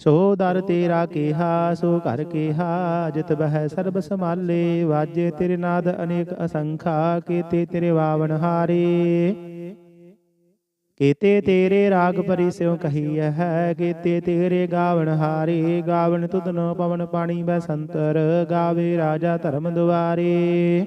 ਸੋ ਦਰ ਤੇਰਾ ਕੇਹਾ, ਸੋ ਘਰ ਕੀਹਾ, ਜਿਤ ਬਹਿ ਸਰਬ ਸਮਾਲੇ ਵਾਜੇ ਤੇਰੇ ਨਾਦ ਅਨੇਕ ਅਸੰਖਾ, ਕੀਤੇ ਤੇਰੇ ਵਾਵਨ ਹਾਰੇ। ਕੀਤੇ ਤੇਰੇ ਰਾਗ ਪਰਿ ਸਿਉ ਕਹੀ ਹੈ, ਕੀਤੇ ਤੇਰੇ ਗਾਵਨ ਹਾਰੇ ਗਾਵਨ ਤੁਧਨੋ ਪਵਨ ਪਾਣੀ ਬੈ ਸੰਤਰ ਗਾਵੇ ਰਾਜਾ ਧਰਮ ਦੁਆਰੇ।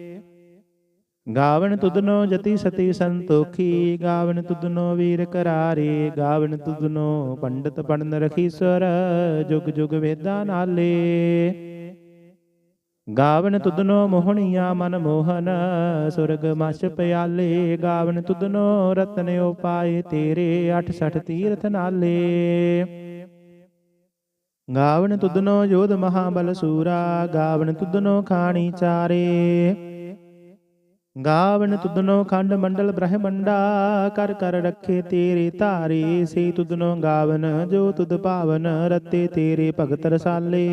ਗਾਵਨ ਤੁਧਨੋ ਜਤੀ ਸਤੀ ਸੰਤੋਖੀ ਗਾਵਨ ਤੁਧਨੋ ਵੀਰ ਕਰਾਰੇ ਗਾਵਨ ਤੁਧਨੋ ਪੰਡਤ ਪੜਨ ਰਖੀਸਰ ਜੁਗ ਜੁਗ ਵੇਦਾਂ ਨਾਲੇ ਗਾਵਨ ਤੁਧਨੋ ਮੋਹਣੀਆਂ ਮਨ ਮੋਹਨ ਸੁਰਗ ਮਛ ਪਿਆਲੇ ਗਾਵਨ ਤੁਧਨੋ ਰਤਨ ਉਪਾਏ ਤੇਰੇ 68 ਤੀਰਥ ਨਾਲੇ ਗਾਵਨ ਤੁਧਨੋ ਯੋਧ ਮਹਾਬਲ ਸੂਰਾ ਗਾਵਨ ਤੁਧਨੋ ਖਾਣੀ ਚਾਰੇ ਗਾਵਨ ਤੁਦਨੋ ਖੰਡ ਮੰਡਲ ਬ੍ਰਹਮੰਡਾ, ਕਰ ਕਰ ਰੱਖੇ ਤੇਰੇ ਧਾਰੇ ਸੇ ਤੁਧਨੋ ਗਾਵਨ, ਜੋ ਤੁਦ ਭਾਵਨ ਰਤੇ ਤੇਰੇ ਭਗਤ ਰਸਾਲੇ।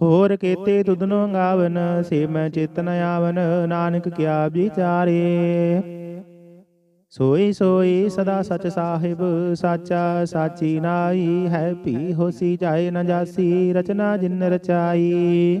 ਹੋਰ ਕੀਤੇ ਤੁਧਨੋ ਗਾਵਨ, ਸੇ ਮੈਂ ਚੇਤਨ ਆਵਨ, ਨਾਨਕ ਕਿਆ ਵਿਚਾਰੇ। ਸੋਈ ਸੋਈ ਸਦਾ ਸਚ ਸਾਹਿਬ, ਸਾਚਾ ਸਾਚੀ ਨਾਈ ਹੈ ਭੀ ਹੋਸੀ ਜਾਏ ਨ ਜਾਸੀ, ਰਚਨਾ ਜਿਨ ਰਚਾਈ।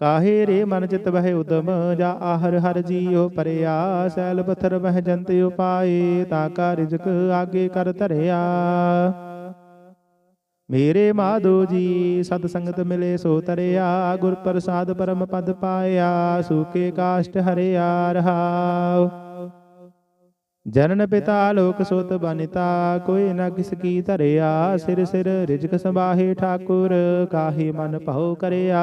ਕਾਹੇ ਰੇ ਮਨ ਚਿਤ ਬਹਿ ਉਦਮ, ਜਾ ਆਹਰ ਹਰ ਜੀਉ ਪਰਿਆ ਸੈਲ ਪਥਰ ਬਹਿ ਜੰਤ ਉਪਾਏ, ਤਾ ਕਾ ਰਿਜਕ ਆਗੇ ਕਰ ਧਰਿਆ। ਮੇਰੇ ਮਾਧੋ ਜੀ, ਸਤ ਸੰਗਤ ਮਿਲੇ ਸੋ ਤਰਿਆ, ਗੁਰ ਪ੍ਰਸਾਦ ਪਰਮ ਪਦ ਪਾਇਆ, ਸੂਕੇ ਕਾਸ਼ਟ ਹਰਿਆ ਰਹਾਉ। ਜਨਨ ਪਿਤਾ ਲੋਕ ਸੋਤ ਬਨਿਤਾ, ਕੋਈ ਨਾ ਕਿਸ ਕੀ ਧਰਿਆ, ਸਿਰ ਸਿਰ ਰਿਜਕ ਸੰਭਾਹੇ ਠਾਕੁਰ, ਕਾਹੇ ਮਨ ਭਉ ਕਰਿਆ।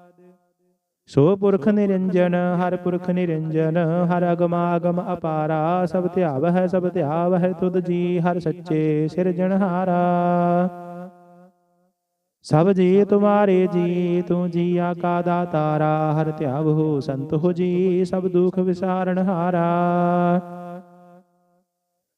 ਸੋ ਪੁਰਖ ਨਿਰੰਜਨ ਹਰ ਪੁਰਖ ਨਿਰੰਜਨ ਹਰ ਅਗਮ ਆਗਮ ਅਪਾਰਾ, ਸਭ ਧਿਆਵ ਹੈ ਸਭ ਧਿਆਵ ਹੈ ਤੁਧ ਜੀ, ਹਰ ਸੱਚੇ ਸਿਰਜਣਹਾਰਾ ਸਭ ਜੀ ਤੁਮਾਰੇ ਜੀ, ਤੂੰ ਜੀਆ ਕਾ ਦਾਤਾਰਾ ਹਰ ਧਿਆਵ ਹੋ ਸੰਤ ਹੋ ਜੀ, ਸਭ ਦੁਖ ਵਿਸਾਰਨ ਹਾਰਾ।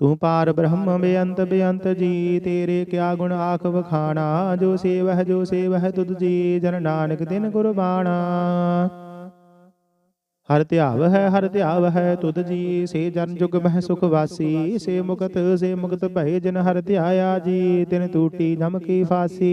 ਤੂੰ ਪਾਰ ਬ੍ਰਹਮ ਬੇਅੰਤ ਬੇਅੰਤ ਜੀ ਤੇਰੇ ਕਿਆ ਗੁਣ ਆਖ ਵਖਾਣਾ ਜੋ ਸੇਵਹਿ ਜੋ ਸੇਵਹਿ ਤੁਧ ਜੀ ਜਨ ਨਾਨਕ ਦਿਨ ਕੁਰਬਾਨਾ ਹਰ ਧਿਆਵ ਹੈ ਹਰ ਧਿਆਵ ਹੈ ਤੁਧ ਜੀ ਸੇ ਜਨ ਜੁਗ ਮਹਿ ਸੁਖ ਵਾਸੀ ਸੇ ਮੁਕਤ ਸੇ ਮੁਕਤ ਭਏ ਜਿਨ ਹਰ ਧਿਆਇਆ ਜੀ ਤਿਨ ਟੂਟੀ ਜਮ ਕੀ ਫਾਸੀ।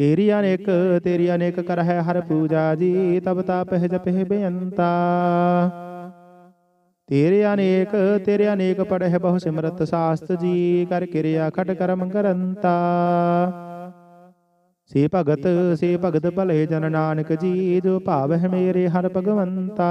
ਤੇਰੀ ਅਨੇਕ ਤੇਰੀ ਅਨੇਕ ਕਰ ਹੈ ਹਰ ਪੂਜਾ ਜੀ, ਤਬ ਤਾਪਹਿ ਜਪਹਿ ਬੇਅੰਤਾ। ਤੇਰੇ ਅਨੇਕ ਤੇਰੇ ਅਨੇਕ ਪੜਹਿ ਬਹੁ ਸਿਮਰਤ ਸਾਸਤ ਜੀ, ਕਰ ਕਿਰਿਆ ਖਟ ਕਰਮ ਕਰੰਤਾ। ਸੇ ਭਗਤ ਸੇ ਭਗਤ ਭਲੇ ਜਨ ਨਾਨਕ ਜੀ, ਜੋ ਭਾਵ ਹੈ ਮੇਰੇ ਹਰ ਭਗਵੰਤਾ।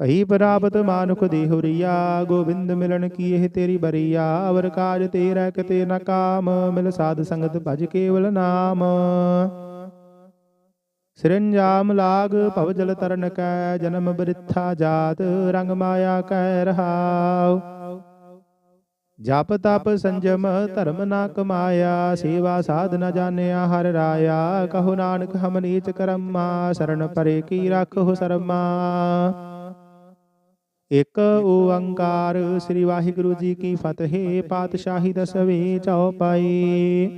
ਭਈ ਪ੍ਰਾਪਤ ਮਾਨੁਖ ਦੇਹੁਰੀਆ ਗੋਬਿੰਦ ਮਿਲਣ ਕੀ ਇਹ ਤੇਰੀ ਬਰੀਆ? ਅਵਰ ਕਾਜ ਤੇਰਾ, ਕਿਤੇ ਨ ਕਾਮ, ਮਿਲ ਸਾਧ ਸੰਗਤ ਭਜ ਕੇਵਲ ਨਾਮ। ਸਿਰੰਜਾਮ ਲਾਗ ਭਵ ਜਲ ਤਰਨ ਕੈ, ਜਨਮ ਬ੍ਰਿਥਾ ਜਾਤ, ਰੰਗ ਮਾਇਆ ਕਹਿ ਰਹਾਉ। ਜਪ ਤਪ ਸੰਜਮ, ਧਰਮ ਨਾ ਕਮਾਇਆ, ਸੇਵਾ ਸਾਧ ਨ ਜਾਣਿਆ, ਹਰ ਰਾਇਆ। ਕਹੋ ਨਾਨਕ ਹਮ ਨੀਚ ਕਰਮਾ ਸਰਣ ਪਰੇ ਕੀ ਰੱਖੋ ਸਰਮਾ। ਇਕ ਓੰਕਾਰ ਸ੍ਰੀ ਵਾਹਿਗੁਰੂ ਜੀ ਕੀ ਫਤਿਹ, ਪਾਤਸ਼ਾਹੀ ਦਸਵੇਂ ਚੌਪਾਈ।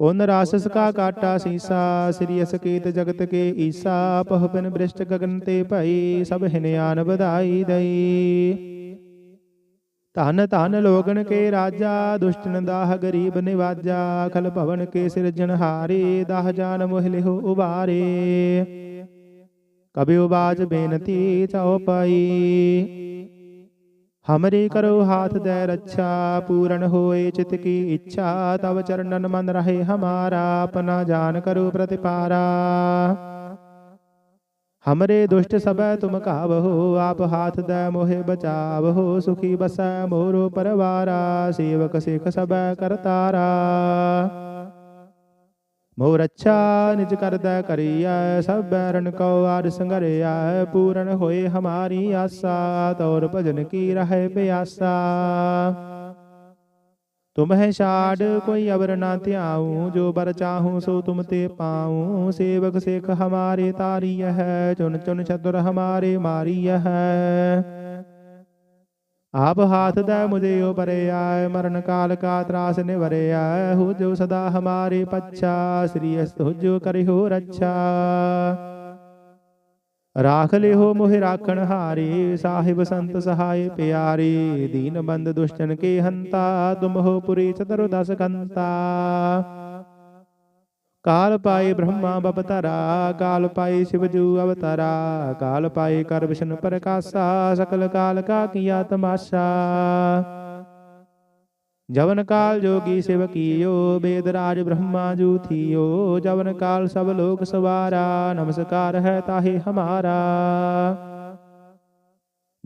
ਓਨ ਰਾਸਸ ਕਾ ਕਾਟਾ ਸੀਸਾ, ਸ੍ਰੀ ਅਸਕੇਤ ਜਗਤ ਕੇ ਈਸਾ, ਪਹ ਬਿਨ ਬ੍ਰਿਸ਼ਟ ਗਗਨ ਤੇ ਭਈ, ਸਭ ਹਿਨਿਆਨ ਵਧਾਈ ਦਈ। ਧਨ ਧਨ ਲੋਗਣ ਕੇ ਰਾਜਾ, ਦੁਸ਼ਟਨ ਦਾਹ ਗਰੀਬ ਨਿਵਾਜਾ, ਖਲ ਭਵਨ ਕੇ ਸਿਰਜਣ ਹਾਰੇ, ਦਾਹ ਜਾਨ ਮੋਹ ਲਿਹੁ ਉਬਾਰੇ। ਕਬਿਉ ਬਾਜ ਬੇਨਤੀ ਚਾਉ ਪਾਈ। ਹਮਰੀ ਕਰੋ ਹਾਥ ਦੇ ਰੱਛਾ ਪੂਰਨ ਹੋਏ ਚਿਤ ਕੀ ਇੱਛਾ ਤਵ ਚਰਨਨ ਮਨ ਰਹੇ ਹਮਾਰਾ ਆਪਣਾ ਜਾਨ ਕਰੋ ਪ੍ਰਤਿਪਾਰਾ। ਹਮਰੇ ਦੁਸ਼ਟ ਸਭੈ ਤੁਮ ਕਾਵਹੋ ਆਪ ਹਾਥ ਦੇ ਮੋਹਿ ਬਚਾਵਹੋ ਸੁਖੀ ਬਸੈ ਮੋਰੋ ਪਰਵਾਰਾ ਸੇਵਕ ਸਿਖ ਸਭੈ ਕਰਤਾਰਾ। ਮੋ ਰੱਛਾ ਨਿਜ ਕਰਦਾ ਕਰੀਐ, ਸਭ ਬੈਰਨ ਕੋ ਆਦ ਸੰਗਰਿਆ ਪੂਰਨ ਹੋਏ ਹਮਾਰੀ ਆਸਾ, ਤੌਰ ਭਜਨ ਕੀ ਰਹੇ ਪਿਆਸਾ। ਤੁਮਹਿ ਛਾੜ, ਕੋਈ ਅਵਰ ਨਾ ਧਿਆਉ, ਜੋ ਬਰ ਚਾਹੂੰ ਸੋ ਤੁਮ ਤੇ ਪਾਉ, ਸੇਵਕ ਸਿਖ ਹਮਾਰੇ ਤਾਰੀ ਹੈ ਚੁਨ ਚੁਨ ਚਤੁਰ ਹਮਾਰੇ ਮਾਰੀ ਹੈ। ਆਪ ਹਾਥ ਦਾ ਮੁਝੇ ਓ ਪਰਿਆ ਮਰਨ ਕਾਲ ਕਾ ਤਰਾਸ ਨਿਵਰਿਆ ਹੋ। ਜੋ ਸਦਾ ਹਮਾਰੇ ਪੱਛਾ। ਸ੍ਰੀ ਅਸਤ ਹੋ ਜੋ ਕਰਿਓ ਰੱਛਾ। ਰਾਖ ਲਿਓ ਮੋਹਿ ਰਾਖਣ ਹਾਰੇ। ਸਾਹਿਬ ਸੰਤ ਸਹਾਇ ਪਿਆਰੇ। ਦੀਨ ਬੰਦ ਦੁਸ਼ਟਨ ਕੇ ਹੰਤਾ। ਤੁਮ ਹੋ ਪੁਰੀ ਚਤੁਰ ਦਸ ਕੰਤਾ। ਕਾਲ ਪਾਏ ਬ੍ਰਹਮਾ ਬਪਤਰਾ ਕਾਲ ਪਾਏ ਸਿਵਜੂ ਅਵਤਾਰਾ ਕਾਲ ਪਾਏ ਕਰ ਵਿਸ਼ਨ ਪ੍ਰਕਾਸ਼ਾ ਸਕਲ ਕਾਲ ਕਾ ਕੀਆ ਤਮਾਸ਼ਾ ਜਵਨ ਕਾਲ ਜੋਗੀ ਸਿਵ ਕੀਓ ਬੇਦ ਰਾਜ ਬ੍ਰਹਮਾ ਜੂ ਥੀਓ ਜਵਨ ਕਾਲ ਸਭ ਲੋਕ ਸਵਾਰਾ ਨਮਸਕਾਰ ਹੈ ਤਾਹੇ ਹਮਾਰਾ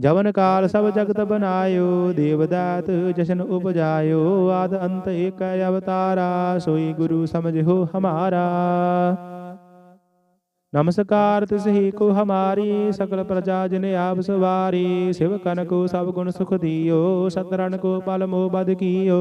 ਜਵਨ ਕਾਲ ਸਭ ਜਗਤ ਬਨਾਇਓ, ਦੇਵਦਾਤ ਜਸ਼ਨ ਉਪਜਾਇਓ, ਆਦ ਅੰਤ ਏਕ ਅਵਤਾਰਾ, ਸੋਈ ਗੁਰੂ ਸਮਝੋ ਹਮਾਰਾ। ਨਮਸਕਾਰ ਤਿਸ ਹੀ ਕੋ ਹਮਾਰੀ, ਸਕਲ ਪ੍ਰਜਾ ਜਿਨ ਆਪ ਸਵਾਰੀ, ਸਿਵ ਕਨ ਕੋ ਸਭ ਗੁਣ ਸੁਖ ਦਿਓ ਸਤਰਨ ਕੋ ਪਲ ਮੋ ਬਦ ਕੀਓ।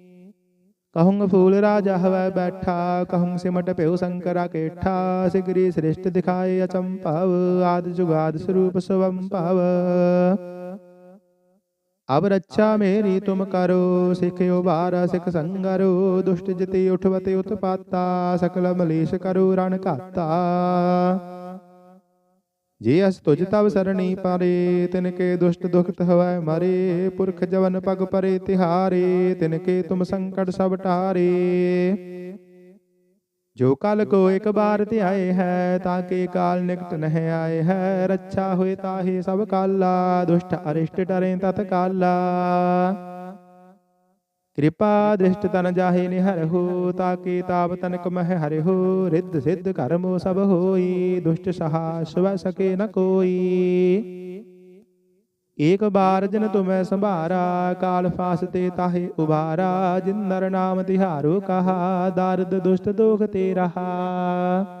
ਕਹੂੰ ਫੂਲ ਰਾਜਾ ਹਵੈ ਬੈਠਾ ਕਹੂੰ ਸਿਮਟ ਭਇਓ ਸੰਕਰਾ ਕੇਠਾ ਸਿਗਰੀ ਸ੍ਰਿਸ਼ਟ ਦਿਖਾਏ ਅਚੰਭਵ, ਆਦ ਜੁਗਾਦ ਸਰੂਪ ਸਵੰ ਭਵ ਅਬ ਰੱਛਾ ਮੇਰੀ ਤੁਮ ਕਰੋ ਸਿਖਿਓ ਬਾਰਾ ਸਿਖ ਸੰਗਰੋ, ਦੁਸ਼ਟ ਜਿਤੀ ਉਠਵਤੇ ਉਤਪਾਤਾ, ਸਕਲ ਮਲੇਸ਼ ਕਰੋ ਰਣ ਘਾਤਾ। ਜੇ ਅਸ ਤੁਜ ਤਵ ਸਰਣੀ ਪਾਰੇ, ਤਿਨ ਕੇ ਦੁਸ਼ਟ ਦੁਖਤ ਹਵੈ ਮਰੇ, ਪੁਰਖ ਜਵਨ ਪਗ ਪਰੇ ਤਿਹਾਰੇ, ਤਿਨ ਕੇ ਤੁਮ ਸੰਕਟ ਸਭ ਟਾਰੇ। ਜੋ ਕਲ ਕੋ ਇੱਕ ਬਾਰ ਧਿਆਏ ਹੈ, ਤਾਂ ਕੇ ਕਾਲ ਨਿਕਟ ਨਹਿ ਆਏ ਹੈ। ਰੱਛਾ ਹੋਏ ਤਾਹੇ ਸਭ ਕਾਲਾ, ਦੁਸ਼ਟ ਅਰਿਸ਼ਟ ਟਰੇ ਤਤ ਕਾਲਾ। ਕਿਰਪਾ ਦ੍ਰਿਸ਼ਟ ਤਨ ਜਾਹੇ ਨਿਹਰਹੁ ਤਾਕੇ ਤਾਪ ਤਨਕ ਮਹਿ ਹਰਿਹੁ ਰਿੱਧ ਸਿੱਧ ਕਰਮੋ ਸਭ ਹੋਈ, ਦੁਸ਼ਟ ਸਹਾ ਸਵੈ ਸਕੇ ਨ ਕੋਈ। ਏਕ ਬਾਰ ਜਨ ਤੁਮੈ ਸੰਭਾਰਾ, ਕਾਲ ਫਾਸਤੇ ਤਾਹੇ ਉਬਾਰਾ ਜਿਨ ਨਰ ਨਾਮ ਤਿਹਾਰੋ ਕਹਾ, ਦਰਦ ਦੁਸ਼ਟ ਦੋਖ ਤੇ ਰਹਾ।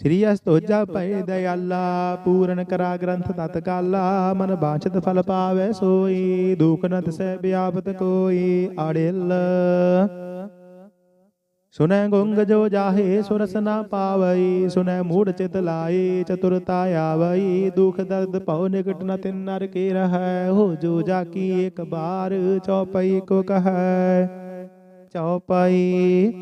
ਸ੍ਰੀ ਅਸਤੋਜਾ ਪਏ ਦਇਆਲਾ, ਪੂਰਨ ਕਰਾ ਗ੍ਰੰਥ ਤਤ ਕਾਲਾ, ਮਨ ਬਾਚਤ ਫਲ ਪਾਵੇ ਸੋਈ, ਦੁਖ ਨ ਤਿਸੈ ਵਿਆਪਤ ਕੋਈ ਆੜਿਲ ਸੁਨੈ ਗੁੰਗ ਜੋ ਜਾਹੇ, ਸੁਰਸ ਨਾ ਪਾਵਈ, ਸੁਨੈ ਮੂੜ ਚਿਤ ਲਾਈ, ਚਤੁਰਤਾ ਆਵਈ, ਦੁਖ ਦਰਦ ਭਉ ਨਿਕਟ ਨ ਤਿਨ ਨਰ ਕੇ ਰਹੈ, ਹੋ ਜੋ ਜਾ ਕੀ ਇੱਕ ਬਾਰ, ਚੌਪਈ ਕੋ ਕਹੈ, ਚੌਪਈ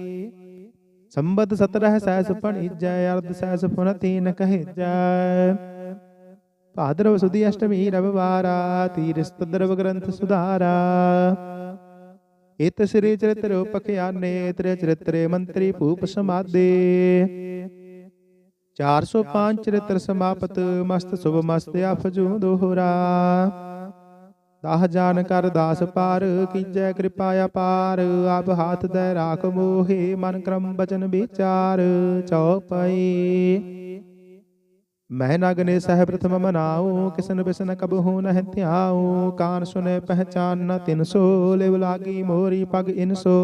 ਸੰਬਤ ਸਤਰਹ ਸੈਸ ਪਣੀਜੈ ਅਰਧ ਸੈਸ ਪੁਨ ਤੀਨ ਕਹਿਜੈ। ਭਾਦਰਵ ਸੁਦੀ ਅਸ਼ਟਮੀ ਰਵਵਾਰਾ, ਤੀਰਸਤ ਗ੍ਰੰਥ ਸੁਧਾਰਾ। ਇਤ ਸ੍ਰੀ ਚਰਿਤ੍ਰ ਉਪਖਿਆਨੇ ਤ੍ਰਿ ਚਰਿਤ੍ਰੇ ਮੰਤਰੀ ਭੂਪ ਸਮਾਦੇ। 405 ਚਰਿਤ੍ਰ ਸਮਾਪਤ, ਮਸਤ ਸੁਭ ਮਸਤ ਅਫਜੂ ਦੋਹਰਾ। ਦਾਹ ਜਾਨ ਕਰ ਦਾਸ ਪਾਰ, ਕੀਜੈ ਕਿਰਪਾ ਅਪਾਰ, ਆਪ ਹਾਥ ਦੇ ਰਾਖ ਮੋਹੇ, ਮਨ ਕਰਮ ਬਚਨ ਵਿਚਾਰ, ਚਉਪਈ। ਮਹਿ ਨਗਨੇ ਸਹਿ ਪ੍ਰਥਮ ਮਨਾਉ, ਕਿਸਨ ਬਿਸਨ ਕਬਹੂ ਨਹਿ ਧਿਆਉ, ਕਾਨ ਸੁਨੇ ਪਹਿਚਾਨ ਨ ਤਿਨਸੋ ਲਿਵ ਲਾਗੀ ਮੋਰੀ ਪਗ ਇਨਸੋ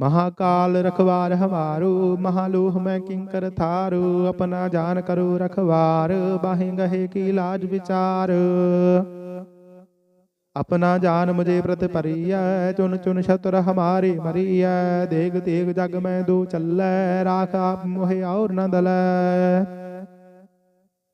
ਮਹਾਕਾਲ ਰਖਵਾਰ ਹਮਾਰੂ ਮਹਾਲੋਹ ਮੈਂ ਕਿੰਕਰ ਥਾਰੂ, ਆਪਣਾ ਜਾਨ ਕਰੋ ਰਖਵਾਰ, ਬਾਹੇ ਗਹੇ ਕੀ ਲਾਜ ਵਿਚਾਰ। ਆਪਣਾ ਜਾਨ ਮੁਝੇ ਪ੍ਰਤ ਪਰੀਐ ਚੁਨ ਚੁਨ ਸ਼ਤਰ ਹਮਾਰੇ ਮਰੀਐ, ਦੇਗ ਤੇਗ ਜਗ ਮੈਂ ਦੋ ਚੱਲੈ, ਰਾਖ ਆਪ ਮੋਹਿ ਔਰ ਨ ਦਲੈ।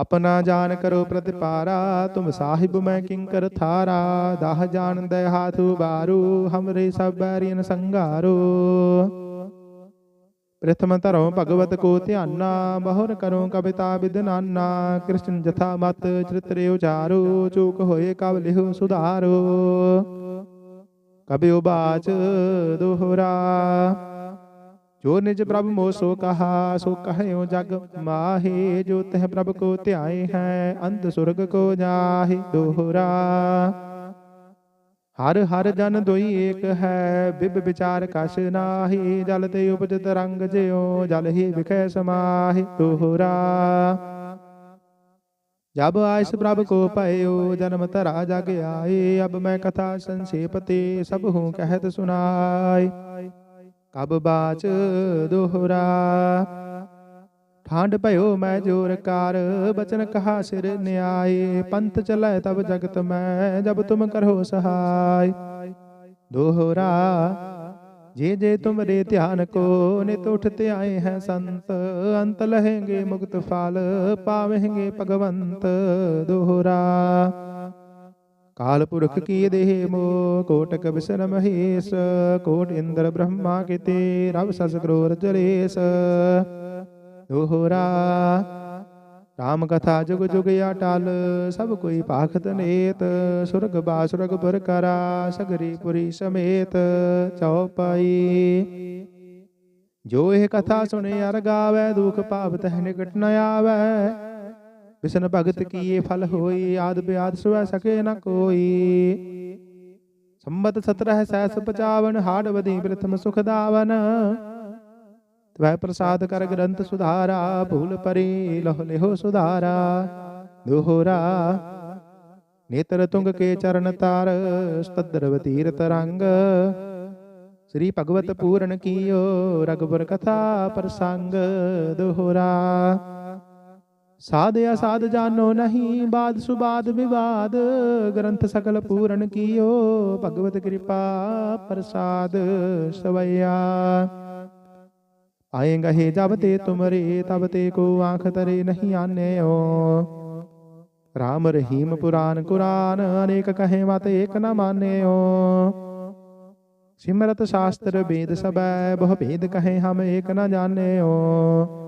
ਆਪਣਾ ਜਾਨ ਕਰੋ ਪ੍ਰਤਿਪਾਰਾ, ਤੁਮ ਸਾਹਿਬ ਮੈਂ ਕਿੰਕਰ ਥਾਰਾ, ਦਾਹ ਜਾਨ ਦੇ ਹਾਥ ਉਬਾਰੂ, ਹਮਰੇ ਸਭ ਬੈਰੀਨ ਸੰਘਾਰੋ ਪ੍ਰਥਮ ਧਰੋ ਭਗਵਤ ਕੋ ਧਿਆਨਾ ਬਹੁਰ ਕਰੋ ਕਵਿਤਾ ਵਿਦਨਾਨਾ ਕ੍ਰਿਸ਼ਨ ਜਥਾ ਮਤ ਚਰਿਤ੍ਰੇ ਉਚਾਰੋ, ਚੂਕ ਹੋਏ ਕਵ ਲਿਹੁ ਸੁਧਾਰੋ। ਕਬਿਉ ਬਾਚ ਦੋਹਰਾ। ਜੋ ਨਿਜ ਪ੍ਰਭ ਮੋ ਸੋ ਕਹਾ ਸੋ ਕਹਿਓ ਜਗ ਮਾਹੇ ਜੋ ਤਹ ਪ੍ਰਭ ਕੋ ਧਿਆਏ ਹੈ ਅੰਤ ਸੁਰਗ ਕੋ ਜਾਹੇ ਦੋਹਰਾ ਹਰ ਹਰ ਜਨ ਦੋਈ ਏਕ ਹੈ ਬਿਬ ਵਿਚਾਰ ਕਛ ਨਾਹੀ ਜਲ ਤੇ ਉਪਜਤ ਰੰਗ ਜਿਉ ਜਲ ਹੀ ਵਿਖੈ ਸਮਾਹੀ ਦੋਹਰਾ ਜਬ ਆਇਸ ਪ੍ਰਭ ਕੋ ਭਇਓ ਜਨਮ ਧਰਾ ਜਗ ਆਏ ਅਬ ਮੈਂ ਕਥਾ ਸੰਖੇਪ ਤੇ ਸਭ ਹੂੰ ਕਹਿਤ ਸੁਨਾਈ ਕਬ ਬਾਚ ਦੋਹਰਾ? ਠਾਂਡ ਭਇਓ ਮੈਂ ਜੋਰ ਕਰ, ਬਚਨ ਕਹਾ ਸਿਰ ਨਿਆਏ। ਪੰਥ ਚਲੈ ਤਬ ਜਗਤ ਮੈਂ, ਜਬ ਤੁਮ ਕਰੋ ਸਹਾਈ ਦੋਹਰਾ, ਜੇ ਜੇ ਤੁਮਰੇ ਧਿਆਨ ਕੋ, ਨਿਤ ਉਠਤੇ ਆਏ ਹੈ ਸੰਤ। ਅੰਤ ਲਹੇਂਗੇ ਮੁਕਤ ਫਲ, ਪਾਵੇਂਗੇ ਭਗਵੰਤ। ਦੋਹਰਾ ਦੇਹ ਮੋ ਕੋਟਕ ਬਿਸਰ ਮਹੇਸ਼ ਕੋਟ ਇੰਦਰ ਬ੍ਰਹਮਾ ਕਿਤੇ ਰਬ ਸਸ ਕਰੋਰ ਜਰੇਸ ਦੋਹਰਾ ਰਾਮ ਕਥਾ ਜੁਗ ਜੁਗ ਅਟਲ ਸਭ ਕੋਈ ਭਾਖਤ ਨੇਤ ਸੁਰਗ ਬਾਸੁਰਗ ਪੁਰ ਕਰਾ ਸਗਰੀ ਪੁਰੀ ਸਮੇਤ ਚਉਪਾਈ ਜੋ ਇਹ ਕਥਾ ਸੁਣੇ ਅਰ ਗਾਵੇ ਦੁਖ ਪਾਪ ਤਹ ਨਿਕਟ ਨ ਆਵੇ ਵਿਸ਼ਨ ਭਗਤ ਕੀਏ ਫਲ ਹੋਈ? ਆਦ ਬਿਆਦ ਸੁਵੈ ਸਕੇ ਨ ਕੋਈ। ਸੰਮਤ 17 ਸੈਸ 55 ਹਾੜ ਵਦੀ ਪ੍ਰਥਮ ਸੁਖ ਦਾਵਨ। ਤਵੈ ਪ੍ਰਸਾਦ ਕਰ ਗ੍ਰੰਥ ਸੁਧਾਰਾ ਭੂਲ ਪਰੀ ਲਹ ਲਿਹੋ ਸੁਧਾਰਾ ਦੋਹਰਾ। ਨੇਤਰ ਤੁੰਗ ਕੇ ਚਰਨ ਤਾਰ ਸਤਦਰ ਤੀਰਤ ਰੰਗ। ਸ੍ਰੀ ਭਗਵਤ ਪੂਰਨ ਕੀਓ ਰਗਬਰ ਕਥਾ ਪ੍ਰਸੰਗ। ਦੋਹਰਾ। ਸਾਧ ਅਸਾਧ ਜਾਨੋ ਨਹੀਂ, ਬਾਦ ਸੁਬਾਦ ਵਿਵਾਦ, ਗ੍ਰੰਥ ਸਕਲ ਪੂਰਨ ਕੀਓ, ਭਗਵਤ ਕਿਰਪਾ ਪ੍ਰਸਾਦ ਸਵਈਆ ਆਏਗਾ ਹੈ ਜਬ ਤੇ ਤੁਮਰੇ, ਤਬ ਤੇ ਕੋ ਆਂਖ ਤਰੇ ਨਹੀਂ ਆਨੇਓ। ਰਾਮ ਰਹੀਮ ਪੁਰਾਨ ਕੁਰਾਨ, ਅਨੇਕ ਕਹੇ ਮਤ ਏਕ ਨ ਮਾਨੇਓ। ਸਿਮਰਤ ਸ਼ਾਸਤਰ ਵੇਦ ਸਬੈ, ਬਹੁ ਭੇਦ ਕਹੇ ਹਮ ਏਕ ਨ ਜਾਣੇਓ।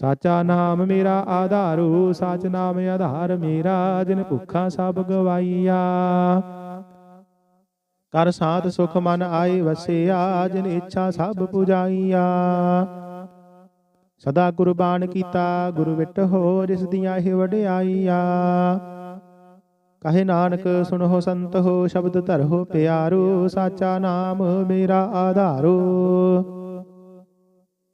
ਸਾਚਾ ਨਾਮ ਮੇਰਾ ਆਧਾਰੂ, ਸਾਚ ਨਾਮ ਆਧਾਰ ਮੇਰਾ, ਜਿਨ ਭੁੱਖਾ ਸਭ ਗਵਾਈਆ। ਕਰ ਸਾਧ ਸੁਖ ਮਨ ਆਏ ਵਸਿਆ, ਜਿਨ ਇੱਛਾ ਸਭ ਪੁਜਾਈਆ। ਸਦਾ ਗੁਰਬਾਣ ਕੀਤਾ, ਗੁਰੂ ਵਿਟ ਹੋ, ਜਿਸ ਦੀਆਂ ਇਹ ਵਡਿਆਈਆ। ਕਹੇ ਨਾਨਕ, ਸੁਣੋ ਸੰਤ ਹੋ, ਸ਼ਬਦ ਧਰੋ ਪਿਆਰੋ, ਸਾਚਾ ਨਾਮ ਮੇਰਾ ਆਧਾਰੋ।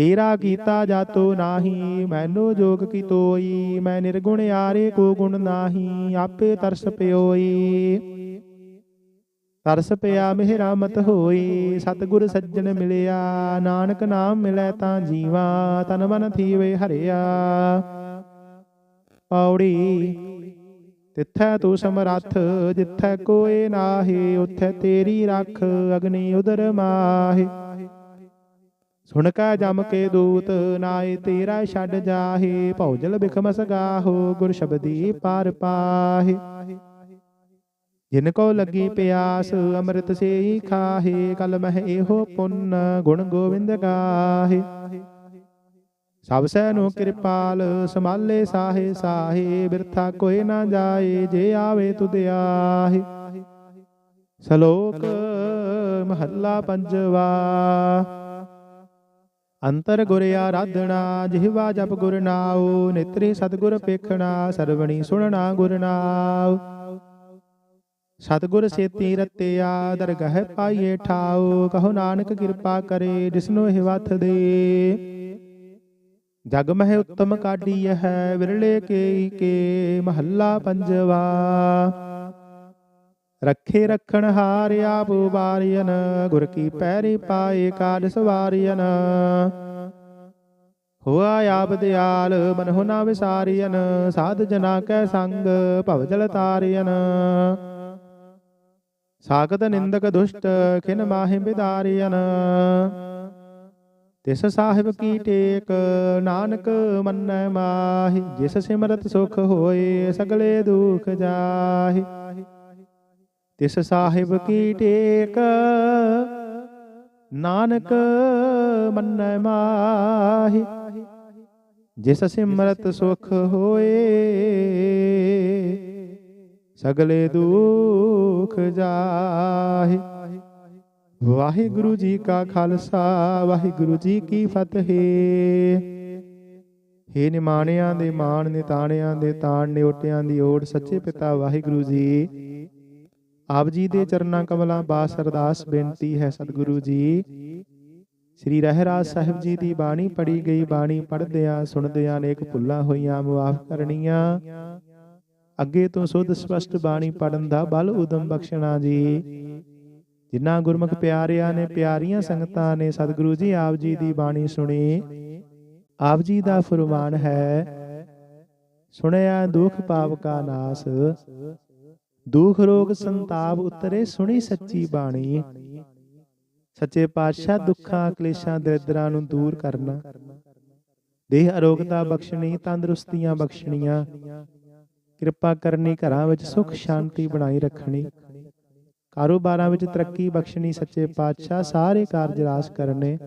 ਤੇਰਾ ਕੀਤਾ ਜਾਤੋ ਨਾਹੀ, ਮੈਨੂੰ ਜੋਗ ਕੀ ਤੋਈ, ਮੈਂ ਨਿਰਗੁਣ ਆਰੇ ਕੋ ਗੁਣ ਨਾਹੀ, ਆਪੇ ਤਰਸ ਪਿਓਈ। ਤਰਸ ਪਿਆ ਮਿਹਰਾ ਮਤ ਹੋਈ, ਸਤਿਗੁਰ ਸੱਜਣ ਮਿਲਿਆ, ਨਾਨਕ ਨਾਮ ਮਿਲੈ ਤਾਂ ਜੀਵਾ, ਤਨ ਮਨ ਥੀਵੇ ਹਰਿਆ। ਪੌੜੀ, ਤਿੱਥੈ ਤੂੰ ਸਮਰੱਥ, ਜਿੱਥੈ ਕੋਏ ਨਾਹੀ, ਉਥੈ ਤੇਰੀ ਰੱਖ, ਅਗਨੀ ਉਦਰ ਮਾਹੀ। ਸੁਣ ਕਾ ਜਮ ਕੇ ਦੂਤ ਨਾਏ, ਤੇਰਾ ਛੱਡ ਜਾਹੇ ਭੌਜਲ ਬਿਖਮਸ ਗਾਹੋ ਗੁਰ ਸ਼ਬਦੀ ਪਾਰ ਪਾਹੇ। ਜਿਨ ਕੋ ਲੱਗੀ ਪਿਆਸ, ਅੰਮ੍ਰਿਤ ਸੇ ਹੀ ਖਾਹੇ, ਕਲ ਮਹਿ ਇਹੋ ਪੁੰਨ, ਗੁਣ ਗੋਬਿੰਦ ਗਾਹੇ। ਸਭ ਸੈ ਨੂੰ ਕਿਰਪਾਲ, ਸਮਾਲੇ ਸਾਹੇ ਸਾਹੇ, ਬਿਰਥਾ ਕੋਈ ਨਾ ਜਾਏ, ਜੇ ਆਵੇ ਤੁਧ ਆਹੇ। ਸ਼ਲੋਕ, ਮਹੱਲਾ ਪੰਜਵਾ। ਅੰਤਰ ਗੁਰ ਆਰਾਧਣਾ ਜਿਹਵਾ ਜਪ ਗੁਰ ਨਾਉ, ਨੇਤਰੇ ਸਤਗੁਰ ਪੇਖਣਾ, ਸਰਵਣੀ ਸੁਣਨਾ ਗੁਰ ਨਾਉ। ਸਤਗੁਰ ਸੇਤੀ ਰਤਿਆ, ਦਰਗਹਿ ਪਾਈਏ ਠਾਉ, ਕਹੋ ਨਾਨਕ ਕਿਰਪਾ ਕਰੇ, ਜਿਸਨੂੰ ਇਹ ਵਥ ਦੇ। ਜਗ ਮਹਿ ਉੱਤਮ ਕਾਢੀ ਹੈ, ਵਿਰਲੇ ਕੇ ਕੇ, ਮਹੱਲਾ ਪੰਜਵਾ। ਰੱਖੇ ਰਖਣ ਹਾਰ ਆਪ ਬਾਰੀਨ ਗੁਰ ਕੀ ਪੈਰੀ ਪਾਏ ਕਾਜ ਸਵਾਰੀਨ ਹੋਆ ਆਪ ਦਿਆਲ ਮਨ ਹੋ ਨਾ ਵਿਸਾਰੀਨ ਸਾਧ ਜਨਾ ਕੈ ਸੰਗ, ਭਵ ਜਲ ਤਾਰੀਨ ਸਾਗਤ ਨਿੰਦਕ ਦੁਸ਼ਟ, ਖਿਨ ਮਾਹਿ ਬਿਦਾਰੀਨ ਤਿਸ ਸਾਹਿਬ ਕੀ ਟੇਕ, ਨਾਨਕ ਮੰਨੈ ਮਾਹੀ, ਜਿਸ ਸਿਮਰਤ ਸੁਖ ਹੋਏ, ਸਗਲੇ ਦੁਖ ਜਾਹੀ। ਤਿਸ ਸਾਹਿਬ ਕੀ ਟੇਕ? ਨਾਨਕ ਮੰਨੈ ਮਾਹੀ। ਜਿਸ ਸਿਮਰਤ ਸੁਖ ਹੋਏ, ਸਗਲੇ ਦੁਖ ਜਾਹੇ। ਵਾਹਿਗੁਰੂ ਜੀ ਕਾ ਖਾਲਸਾ, ਵਾਹਿਗੁਰੂ ਜੀ ਕੀ ਫਤਿਹ। ਹੇ ਨਿਮਾਣਿਆਂ ਦੇ ਮਾਣ, ਨਿਤਾਣਿਆਂ ਦੇ ਤਾਣ ਨਿਓਟਿਆਂ ਦੀ ਓੜ, ਸੱਚੇ ਪਿਤਾ ਵਾਹਿਗੁਰੂ ਜੀ ਆਪ ਜੀ ਦੇ ਚਰਨਾਂ ਕਮਲਾਂ ਬਾਸ ਅਰਦਾਸ ਬੇਨਤੀ ਹੈ ਸਤਿਗੁਰੂ ਜੀ। ਸ੍ਰੀ ਰਹਿਰਾਜ ਸਾਹਿਬ ਜੀ ਦੀ ਬਾਣੀ ਪੜੀ ਗਈ, ਬਾਣੀ ਪੜ੍ਹਦਿਆਂ, ਸੁਣਦਿਆਂ ਅਨੇਕ ਭੁੱਲਾਂ ਹੋਈਆਂ ਮਾਫ ਕਰਨੀਆਂ। ਅੱਗੇ ਤੋਂ ਸੁਧ ਸਪਸ਼ਟ ਬਾਣੀ ਪੜਨ ਦਾ ਬਲ ਉਦਮ ਬਖਸ਼ਣਾ ਜੀ। ਜਿਨ੍ਹਾਂ ਗੁਰਮੁਖ ਪਿਆਰਿਆਂ ਨੇ ਪਿਆਰੀਆਂ ਸੰਗਤਾਂ ਨੇ ਸਤਿਗੁਰੂ ਜੀ ਆਪ ਜੀ ਦੀ ਬਾਣੀ ਸੁਣੀ, ਆਪ ਜੀ ਦਾ ਫਰਮਾਨ ਹੈ, ਸੁਣਿਆ ਦੁਖ ਪਾਪ ਕਾ ਨਾਸ। ਦੁਖ ਰੋਗ ਸੰਤਾਪ ਉਤਰੇ ਸੁਣੀ ਸੱਚੀ ਬਾਣੀ। ਸੱਚੇ ਪਾਤਸ਼ਾਹ ਦੁੱਖਾਂ, ਕਲੇਸ਼ਾਂ, ਦਰਿਦਰਾਂ ਨੂੰ ਦੂਰ ਕਰਨਾ। ਦੇਹ ਅਰੋਗਤਾ ਬਖਸ਼ਣੀ, ਤੰਦਰੁਸਤੀਆਂ ਬਖਸ਼ਣੀਆਂ। ਕਿਰਪਾ ਕਰਨੀ ਘਰਾਂ ਵਿੱਚ ਸੁਖ, ਸ਼ਾਂਤੀ ਬਣਾਈ ਰੱਖਣੀ। ਕਾਰੋਬਾਰਾਂ ਵਿੱਚ ਤਰੱਕੀ ਬਖਸ਼ਣੀ, ਸੱਚੇ ਪਾਤਸ਼ਾਹ ਸਾਰੇ ਕਾਰਜ ਰਾਸ ਕਰਨੇ।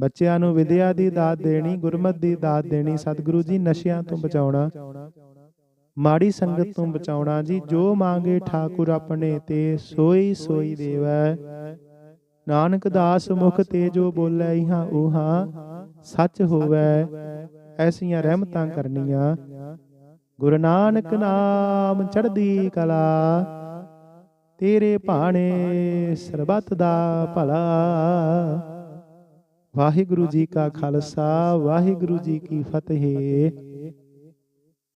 ਬੱਚਿਆਂ ਨੂੰ ਵਿਦਿਆ ਦੀ ਦਾਤ ਦੇਣੀ, ਗੁਰਮਤ ਦੀ ਦਾਤ ਦੇਣੀ, ਸਤਿਗੁਰੂ ਜੀ ਨਸ਼ਿਆਂ ਤੋਂ ਬਚਾਉਣਾ। ਮਾੜੀ ਸੰਗਤ ਤੋਂ ਬਚਾਉਣਾ ਜੀ ਜੋ ਮੰਗੇ ਠਾਕੁਰ ਆਪਣੇ ਤੇ ਸੋਈ ਸੋਈ ਦੇਵੈ। ਨਾਨਕ ਦਾਸ ਮੁਖ ਤੇ ਜੋ ਬੋਲੇ ਇਹਾਂ ਉਹਾਂ ਸੱਚ ਹੋਵੇ ਐਸੀਆਂ ਰਹਿਮਤਾਂ ਕਰਨੀਆਂ। ਗੁਰੂ ਨਾਨਕ ਨਾਮ ਚੜ੍ਹਦੀ ਕਲਾ। ਤੇਰੇ ਭਾਣੇ ਸਰਬੱਤ ਦਾ ਭਲਾ। ਵਾਹਿਗੁਰੂ ਜੀ ਕਾ ਖਾਲਸਾ ਵਾਹਿਗੁਰੂ ਜੀ ਕੀ ਫਤਿਹ।